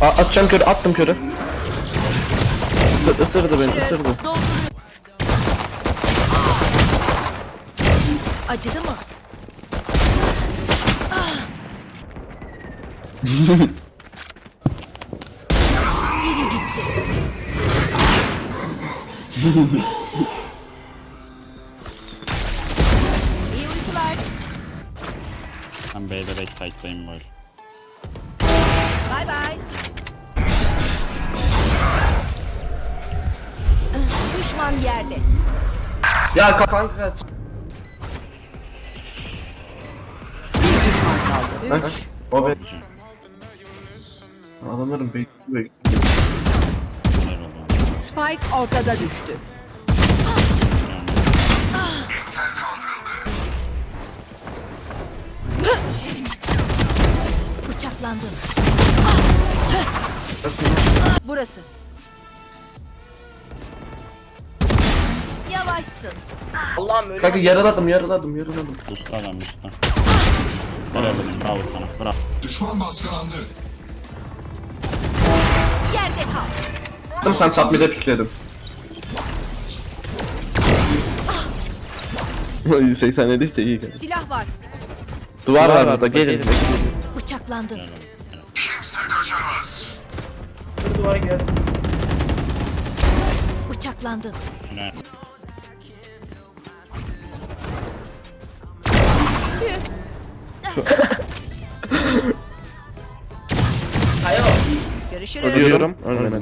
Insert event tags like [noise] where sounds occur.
A atacağım körü attım körü. Isır, ısırdı beni ısırdı. Acıdı mı? Biri gitti. İyi uykular. Ben B'de backside'dayım böyle. Düşman yerde. Ya ka- kanka. Üç. O be. Adamların bekliyor bekliyor. Spike ortada düştü. Bıçaklandın. Burası. Yavaşsın. Kanka yaraladım yaraladım yaraladım. Usta adam usta. Olsun bravo sana bravo. Düşman baskılandı. Yerde kal. Attım sen mid'e pikledim. [laughs] 187 ise iyi geldi. Silah var. Duvar var burada gelin. Bıçaklandın. Bıçaklandın. Helal. Görüşürüz. Ölüyorum. Ölmedim.